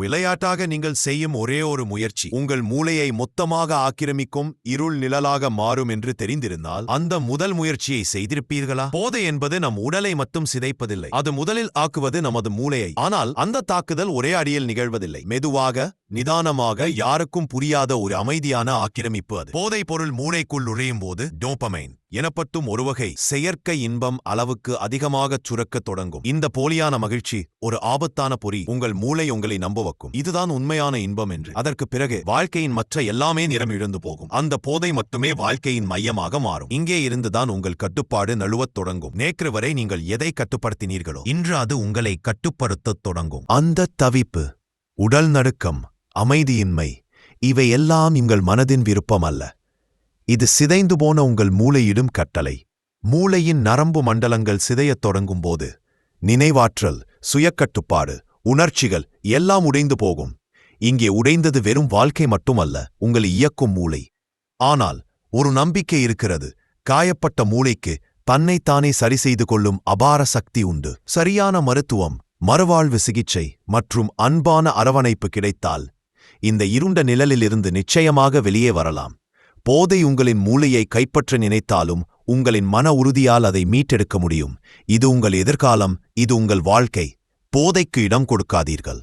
விளையாட்டாக நீங்கள் செய்யும் ஒரே ஒரு முயற்சி உங்கள் மூளையை மொத்தமாக ஆக்கிரமிக்கும் இருள் நிழலாக மாறும் என்று தெரிந்திருந்தால் அந்த முதல் முயற்சியை செய்திருப்பீர்களா? போதை என்பது நம் உடலை மட்டும் சிதைப்பதில்லை அது முதலில் ஆக்குவது நமது மூளையை. ஆனால் அந்த தாக்குதல் ஒரே அடியில் நிகழ்வதில்லை. மெதுவாக நிதானமாக யாருக்கும் புரியாத ஒரு அமைதியான ஆக்கிரமிப்பு அது. போதைப் பொருள் மூளைக்குள் நுழையும் போது டோபமைன். எனப்பட்டும் ஒருவகை செயற்கை இன்பம் அளவுக்கு அதிகமாகச் சுரக்கத் தொடங்கும். இந்த போலியான மகிழ்ச்சி ஒரு ஆபத்தான பொறி. உங்கள் மூளை உங்களை நம்பவக்கும். இதுதான் உண்மையான இன்பம் என்று. அதற்கு பிறகு வாழ்க்கையின் மற்ற எல்லாமே நிறம் இழந்து போகும். அந்த போதை மட்டுமே வாழ்க்கையின் மையமாக மாறும். இங்கே இருந்துதான் உங்கள் கட்டுப்பாடு நழுவத் தொடங்கும். நேற்று வரை நீங்கள் எதை கட்டுப்படுத்தினீர்களோ இன்று அது உங்களை கட்டுப்படுத்தத் தொடங்கும். அந்த தவிப்பு உடல் நடுக்கம் அமைதியின்மை இவையெல்லாம் உங்கள் மனதின் விருப்பம் அல்ல. இது சிதைந்து போன உங்கள் மூளையிடும் கட்டளை. மூளையின் நரம்பு மண்டலங்கள் சிதையத் தொடங்கும்போது நினைவாற்றல் சுயக்கட்டுப்பாடு உணர்ச்சிகள் எல்லாம் உடைந்து போகும். இங்கே உடைந்தது வெறும் வாழ்க்கை மட்டுமல்ல உங்களை இயக்கும் மூளை. ஆனால் ஒரு நம்பிக்கை இருக்கிறது. காயப்பட்ட மூளைக்கு தன்னைத்தானே சரி செய்து கொள்ளும் அபார சக்தி உண்டு. சரியான மருத்துவம் மறுவாழ்வு சிகிச்சை மற்றும் அன்பான அரவணைப்பு கிடைத்தால் இந்த இருண்ட நிழலிலிருந்து நிச்சயமாக வெளியே வரலாம். போதை உங்களின் மூளையை கைப்பற்ற நினைத்தாலும் உங்களின் மன உறுதியால் அதை மீட்டெடுக்க முடியும். இது உங்கள் எதிர்காலம் இது உங்கள் வாழ்க்கை. போதைக்கு இடம் கொடுக்காதீர்கள்.